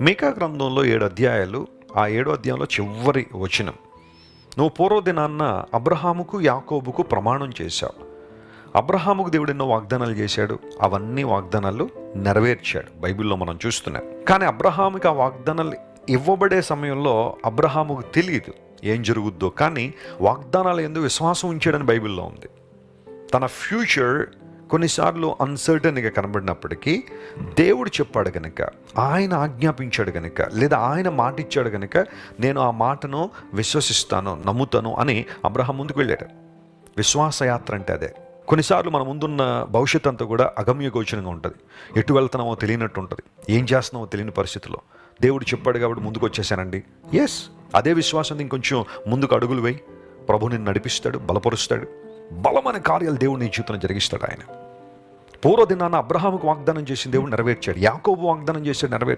మీకా గ్రంథంలో ఏడు అధ్యాయాలు ఆ ఏడో అధ్యాయంలో చివరి వచనం. నువ్వు పూర్వదినాన్న అబ్రహాముకు యాకోబుకు ప్రమాణం చేశావు. అబ్రహాముకు దేవుడు ఎన్నో వాగ్దానాలు చేశాడు. అవన్నీ వాగ్దానాలు నెరవేర్చాడు. బైబిల్లో మనం చూస్తున్నాం. కానీ అబ్రహాముకి ఆ వాగ్దానాలు ఇవ్వబడే సమయంలో అబ్రహాముకు తెలియదు ఏం జరుగుద్దో. కానీ వాగ్దానాలు ఎందుకు విశ్వాసం ఉంచాడని బైబిల్లో ఉంది. తన ఫ్యూచర్ కొన్నిసార్లు అన్సర్టన్గా కనబడినప్పటికీ దేవుడు చెప్పాడు కనుక ఆయన ఆజ్ఞాపించాడు కనుక లేదా ఆయన మాట ఇచ్చాడు కనుక నేను ఆ మాటను విశ్వసిస్తాను నమ్ముతాను అని అబ్రహం ముందుకు వెళ్ళాడు. విశ్వాసయాత్ర అంటే అదే. కొన్నిసార్లు మన ముందున్న భవిష్యత్ అంతా కూడా అగమ్యగోచరంగా ఉంటుంది. ఎటు వెళ్తున్నామో తెలియనట్టు ఉంటుంది. ఏం చేస్తున్నామో తెలియని పరిస్థితిలో. దేవుడు చెప్పాడు కాబట్టి ముందుకు వచ్చేసానండి. ఎస్ అదే విశ్వాసం ఇంకొంచెం ముందుకు అడుగులు వేయి. ప్రభు నిన్ను నడిపిస్తాడు బలపరుస్తాడు. బలమైన కార్యాలు దేవుడు నీ జీవితంలో జరిగిస్తాడు ఆయన. పూర్వదినాన అబ్రహాముకు వాగ్దానం చేసిన దేవుడు నెరవేర్చాడు. యాకోబు వాగ్దానం చేసి నెరవేర్చాడు.